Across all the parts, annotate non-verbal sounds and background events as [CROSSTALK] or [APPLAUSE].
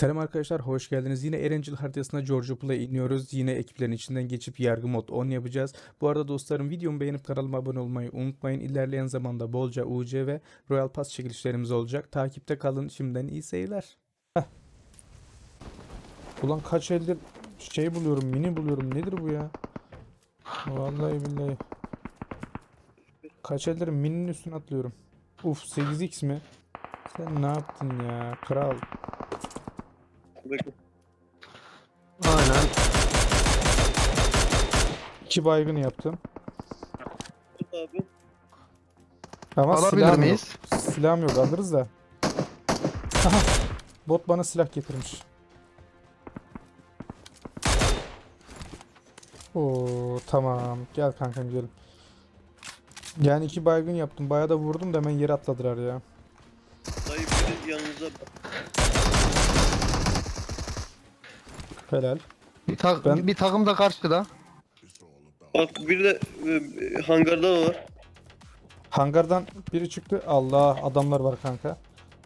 Selam arkadaşlar, hoş geldiniz. Yine Erencil haritasına Georgia Play'e iniyoruz. Yine ekiplerin içinden geçip yargı mod 10 yapacağız. Bu arada dostlarım videomu beğenip kanalıma abone olmayı unutmayın. İlerleyen zamanda bolca UC ve Royal Pass çekilişlerimiz olacak. Takipte kalın. Şimdiden iyi seyirler. Heh. Ulan kaç eldir şey buluyorum, mini buluyorum. Nedir bu ya? Vallahi billahi. Kaç eldir mininin üstüne atlıyorum. Uf 8x mi? Sen ne yaptın ya? Kral. İki baygın yaptım. Abi. Ama Alabilir silahım miyiz? yok. Silahım yok alırız da. Aha, bot bana silah getirmiş. Oo tamam. Gel kankam gidelim. Yani iki baygın yaptım. Bayağı da vurdum da hemen yere atladılar ya. Dayı biri yanınıza Helal. Bir, tak- Ben- bir takım da karşıda. Bak biri de e, hangarda var. Hangardan biri çıktı. Allah adamlar var kanka.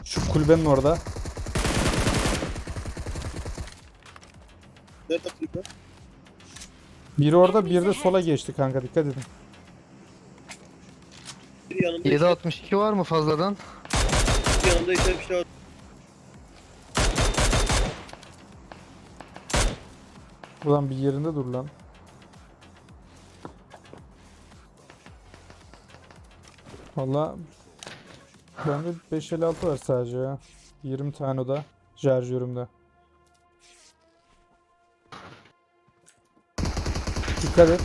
Şu kulübenin orada. Nerede bir Biri orada biri de sola geçti kanka dikkat edin. Biri yanımda 762 var mı fazladan? iki yanımda bir şey var. Ulan bir yerinde dur lan. Valla bende 556 var sadece ya. 20 tane o da şarjörümde. Dikkat et.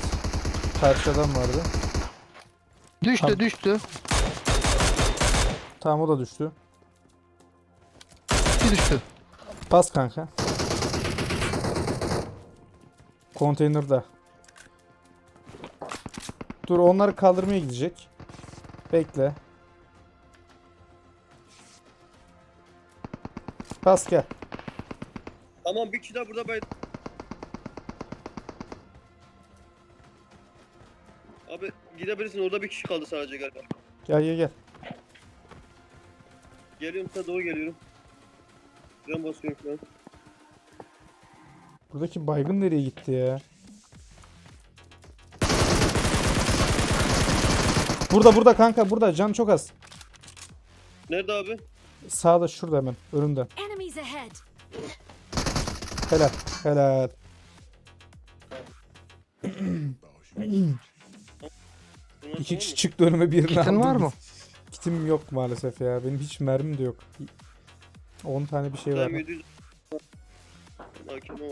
Karşı adam vardı. Düştü Tamam. düştü. Tamam o da düştü. Bir düştü. Bas kanka. Konteynerda. Dur onları kaldırmaya gidecek. Bekle. Bas gel. Tamam bir kişi daha burada bay. Abi gidebilirsin orada bir kişi kaldı sadece galiba. Gel gel gel. Geliyorum sana doğru geliyorum. Can basıyorum şu an. Buradaki baygın nereye gitti ya? Burada burada kanka burada can çok az. Nerede abi? Sağda şurada hemen. Enemies ahead! Helal helal. İki tamam kişi çıktı önüme birini Kitin aldım. var mı? Kitim yok maalesef ya. Benim hiç mermim de yok. 10 tane bir şey var. Tamam 700. Hakim ama.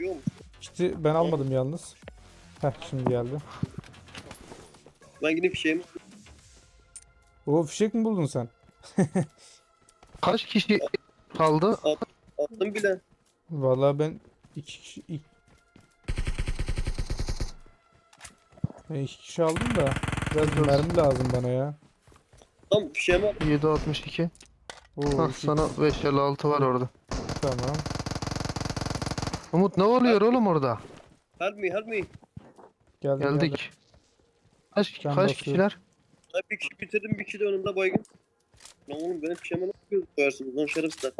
Yok mu? Kiti ben almadım yalnız. Heh şimdi geldi. Ben gidip şeyim. O fişek mi buldun sen? [LAUGHS] Kaç kişi kaldı? Attım bile. Vallahi ben iki kişi ik- Ben iki kişi aldım da biraz Dur. mermi lazım bana ya. Tam fişeğimi al. 762. Oo, Hah iki- sana 556 var orada. tamam. Umut ne oluyor oğlum orada? Help me help me. Geldim geldim. Geldik. Kaç, Ben kaç basıyorum. kişiler? Ben bir kişi bitirdim bir kişi de önümde baygın. Lan oğlum benim fişeğime nasıl göz koyarsınız lan şerefsizler.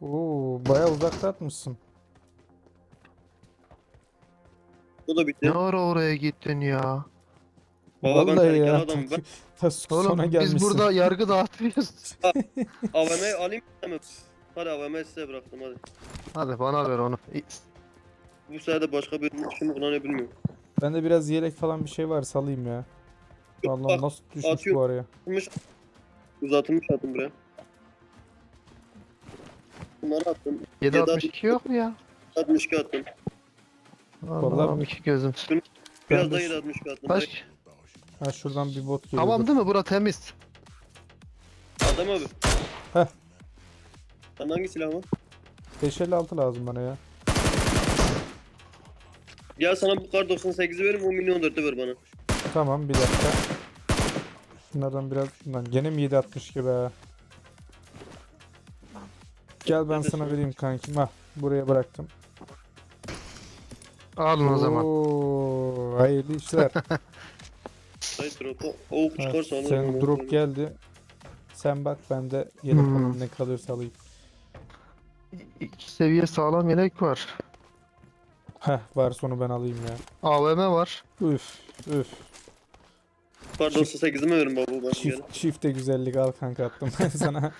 Oo, bayağı uzakta atmışsın. Bu da bitti. Ne ara oraya gittin ya? Baba ben Vallahi tehlikeli ya. adamım ben. [LAUGHS] Ta sona Oğlum gelmişsin. biz burada [LAUGHS] yargı dağıtıyoruz. AVM'yi alayım mı? Hadi AVM'yi size bıraktım hadi. Hadi bana ver onu. Bu sefer de başka bir kim kullanıyor bilmiyorum. Bende biraz yelek falan bir şey var salayım ya. Vallahi Bak, nasıl düşmüş atıyorum. bu araya. Atılmış. Uzatılmış attım buraya. Bunları attım. 762 yok mu ya? 62 attım. Vallahi- Allah'ım iki gözüm. Biraz Ben de da şu- 762 attım. Kaç? Ha şuradan bir bot geliyor. Tamam değil mi? Bura temiz. Adam abi. Heh. Sen hangi silah var? 556 lazım bana ya. Gel sana bu kar 98'i verim 10 milyon 4'ü ver bana. Tamam bir dakika. Şunlardan biraz lan gene mi 762 be? Gel ben sana vereyim kankim. Ha buraya bıraktım. Alın o zaman. Oo, hayırlı işler. [LAUGHS] Hayır drop'u. O drop geldi. Sen bak ben de yedek Hmm. falan ne kalırsa alayım. iki seviye sağlam yelek var. Heh varsa onu ben alayım ya. AVM var. Üf üf. Pardon 8'imi verin baba gene. Çift, çifte güzellik al kanka attım ben [LAUGHS] sana.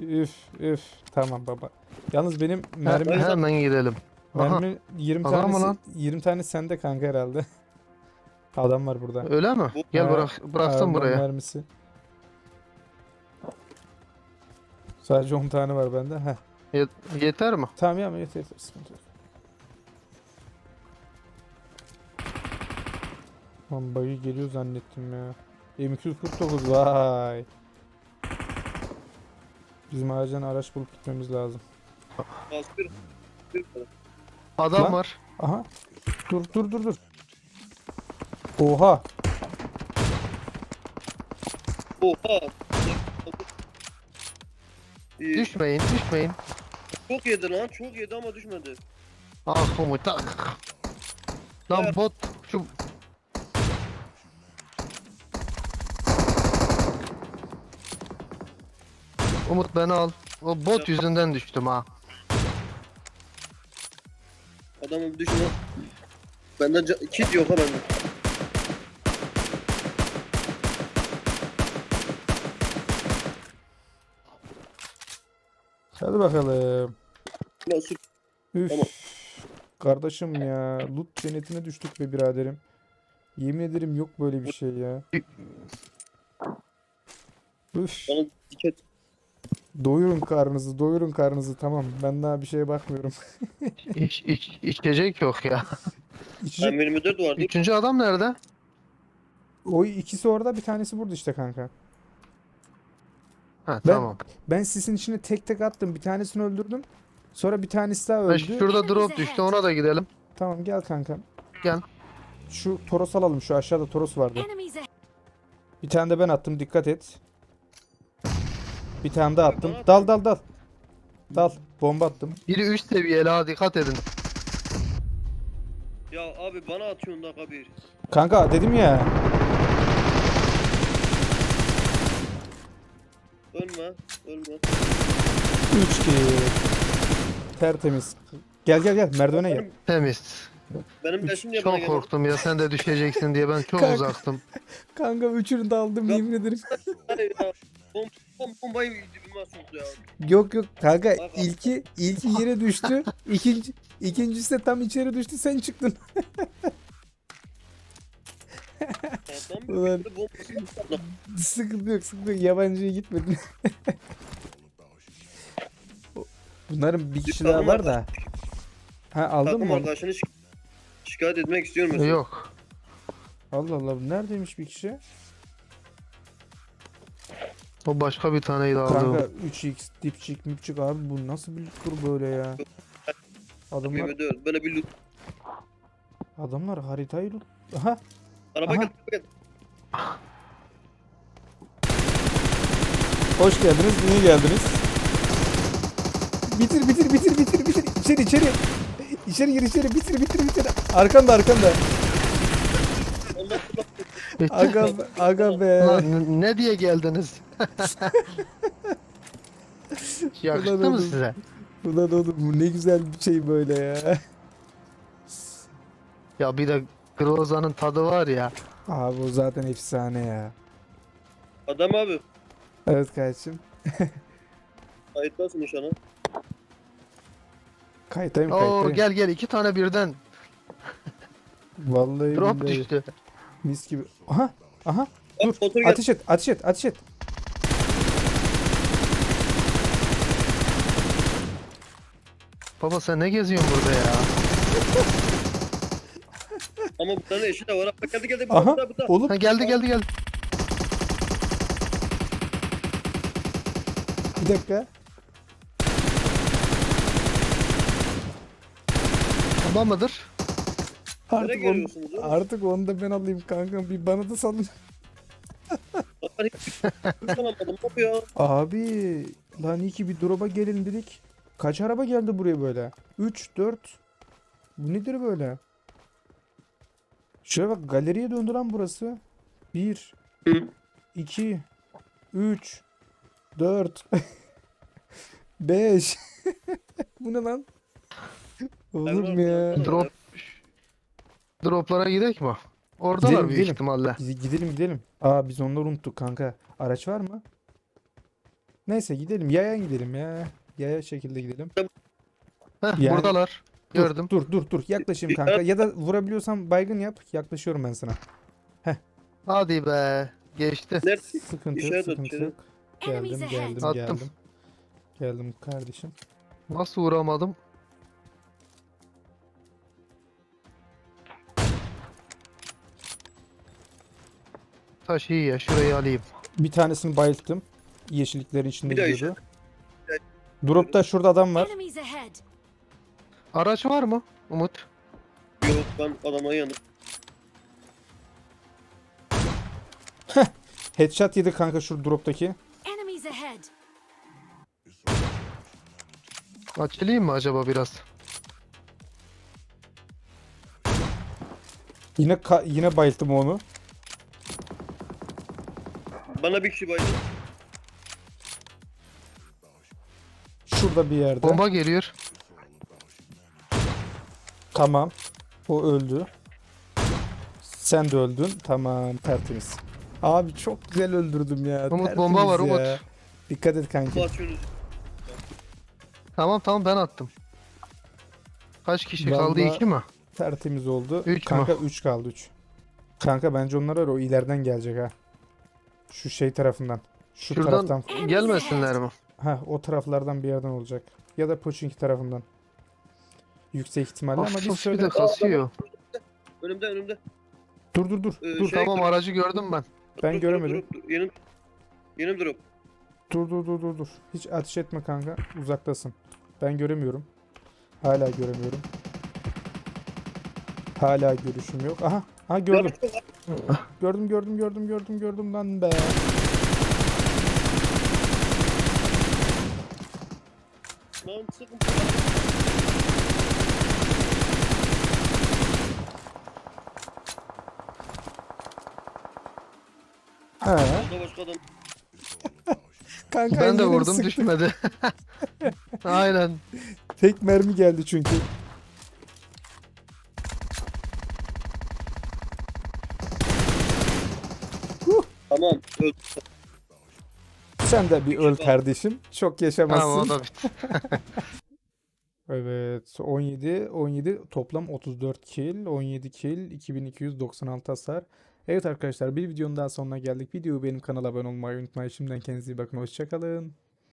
üf üf. Tamam baba. Yalnız benim mermi He- Hemen gidelim. Aha, mermi 20 Adam mı tanesi lan? 20 tane sende kanka herhalde. [LAUGHS] Adam var burada. öyle mi? Gel Ha, bırak bıraktım buraya. mermisi. Sadece 10 tane var bende. Heh. Yet- yeter mi? Tamam ya yeter yeter sıkıntı yok. Lan buggy geliyor zannettim ya. M249 vay. Bizim acilen araç bulup gitmemiz lazım. Adam Lan. var. Aha. Dur dur dur dur. Oha. Oha. İyi. Düşmeyin düşmeyin. Çok yedi lan çok yedi ama düşmedi. Ah tak. Lan Evet. bot şu Umut beni al. O bot yüzünden düştüm ha. Adamı düşme. Bende ca- kit yok ha bende. Hadi bakalım. Ulan su- Üf. Tamam. Kardeşim ya. Loot cennetine düştük be biraderim. Yemin ederim yok böyle bir şey ya. Üf. Bana diket. Doyurun karnınızı, doyurun karnınızı. Tamam. Ben daha bir şeye bakmıyorum. İç, iç, içecek yok ya. İçecek. M24 vardı. Üçüncü adam nerede? O ikisi orada, bir tanesi burada işte kanka. Ha Ben- tamam. Ben sisin içine tek tek attım. Bir tanesini öldürdüm. Sonra bir tanesi daha Ben öldü. şurada drop düştü ona da gidelim. Tamam gel kanka. Gel. Şu Toros alalım. Şu aşağıda Toros vardı. Bir tane de ben attım. Dikkat et. Bir tane daha attım. Dal dal dal. Dal. Bomba attım. Biri üst seviyeli ha dikkat edin. Ya abi bana atıyorsun da kabir. Kanka dedim ya. Ölme. Ölme. 3 ki. Tertemiz. Gel gel gel merdivene gel. Temiz. benim peşim niye bana Çok geliyor? korktum ya sen de düşeceksin diye ben çok Kanka. uzaktım. Kanka üçünü de aldım yemin ederim. Hayır ya. Bombayı dibime soktu ya. Yok yok kanka Bak- ilki ilki yere düştü. [LAUGHS] İkinci ikincisi de tam içeri düştü sen çıktın. Ulan. sıkıntı yok sıkıntı yok yabancıya gitmedin. [LAUGHS] Bunların bir kişi daha var da. Ha aldın Takım mı? onu? arkadaşını şik- şikayet etmek istiyorum. Yok. Allah Allah neredeymiş bir kişi? O başka bir taneyi Kanka aldı. 3x dipçik mipçik abi bu nasıl bir tur böyle ya? Adamlar M24 böyle bir loot. adamlar haritayı loot. Aha Araba Aha. geldi. araba geldi. hoş geldiniz niye geldiniz? Bitir bitir bitir bitir bitir içeri içeri. İçeri gir içeri bitir bitir bitir. Arkanda arkanda. Aga, aga be. Lan ne diye geldiniz? [LAUGHS] Yakıştı Ulan mı oğlum. size? Ulan oğlum bu ne güzel bir şey böyle ya. Ya bir de Groza'nın tadı var ya. Abi o zaten efsane ya. Adam abi. Evet kardeşim. Kayıtlasın nişanı. Kayıtayım Oo kayıtayım. gel gel iki tane birden Vallahi drop billahi. düştü. Mis gibi. Aha. Aha. Dur. Ateş et. Ateş et. Ateş et. Baba sen ne geziyorsun burada ya? [LAUGHS] Ama bunların eşi de var. Bak geldi geldi. Aha. Burada burada. Oğlum Ha geldi geldi geldi. bir dakika. Tamam mıdır? Artık oğlum? artık onu da ben alayım kanka. Bir bana da salın. Abi lan iyi ki bir drop'a gelin dedik. Kaç araba geldi buraya böyle? 3, 4. Bu nedir böyle? Şuraya bak galeriye döndü lan burası. 1, Hı. 2, 3, 4, 5. Bu ne lan? Olur mu ya? Drop Droplara gidek mi? Oradalar Gidelim, büyük gidelim. ihtimalle. Gide- Gidelim gidelim. Aa biz onları unuttuk kanka. Araç var mı? Neyse gidelim. Yaya gidelim ya. Yaya şekilde gidelim. Heh, Yani- buradalar. Dur, Gördüm. Dur dur dur. Yaklaşayım kanka. Ya da vurabiliyorsan baygın yap. Yaklaşıyorum ben sana. Hadi be. Geçti. Sıkıntı yok, sıkıntı yok. Geldim, ahead. geldim, Attım. geldim. Geldim kardeşim. Nasıl vuramadım? Taş iyi ya. Şurayı alayım. Bir tanesini bayılttım. Yeşilliklerin içinde Bir gidiyordu. Dropta şurada adam var. Enemies ahead. Araç var mı? Umut. Yok ben adama yanıp. Headshot yedi kanka şu droptaki. Enemies ahead. Açılayım mı acaba biraz? Yine ka- yine bayılttım onu. Bana bir kişi baydı. Şurada bir yerde. Bomba geliyor. Tamam. O öldü. Sen de öldün. Tamam tertemiz. Abi çok güzel öldürdüm ya. Umut, bomba var, tertemiz ya. Umut. Dikkat et kanki. Basıyorsunuz. Tamam tamam ben attım. Kaç kişi kaldı? Vallahi- İki mi? Tertemiz oldu. Üç mü? Kanka 3 kaldı 3. Kanka bence onlar var o ileriden gelecek ha. Şu şey tarafından. Şu Şuradan taraftan. gelmesinler mi? Ha o taraflardan bir yerden olacak. Ya da Pochinki tarafından. Yüksek ihtimalle ama biz Hafif bir şöyle... de kasıyor. Önümde önümde. Dur dur dur. Ee, dur. şey- Tamam aracı gördüm ben. Ben göremedim. drop, drop. Yenim, yenim drop. Dur dur dur dur dur. Hiç ateş etme kanka. Uzaktasın. Ben göremiyorum. Hala göremiyorum. Hala görüşüm yok. Aha. Ha gördüm. Gördüm gördüm gördüm gördüm gördüm lan be. Lan sıkın. He. [LAUGHS] Kanka Ben de vurdum sıktı. düşmedi. [LAUGHS] Aynen. Tek mermi geldi çünkü. Tamam. Öldü. Sen de bir öl kardeşim. Çok yaşamazsın. Tamam o da bitti. [LAUGHS] Evet 17 17 toplam 34 kill 17 kill 2296 hasar. Evet arkadaşlar bir videonun daha sonuna geldik. Videoyu benim kanala abone olmayı unutmayın. Şimdiden kendinize iyi bakın. Hoşçakalın.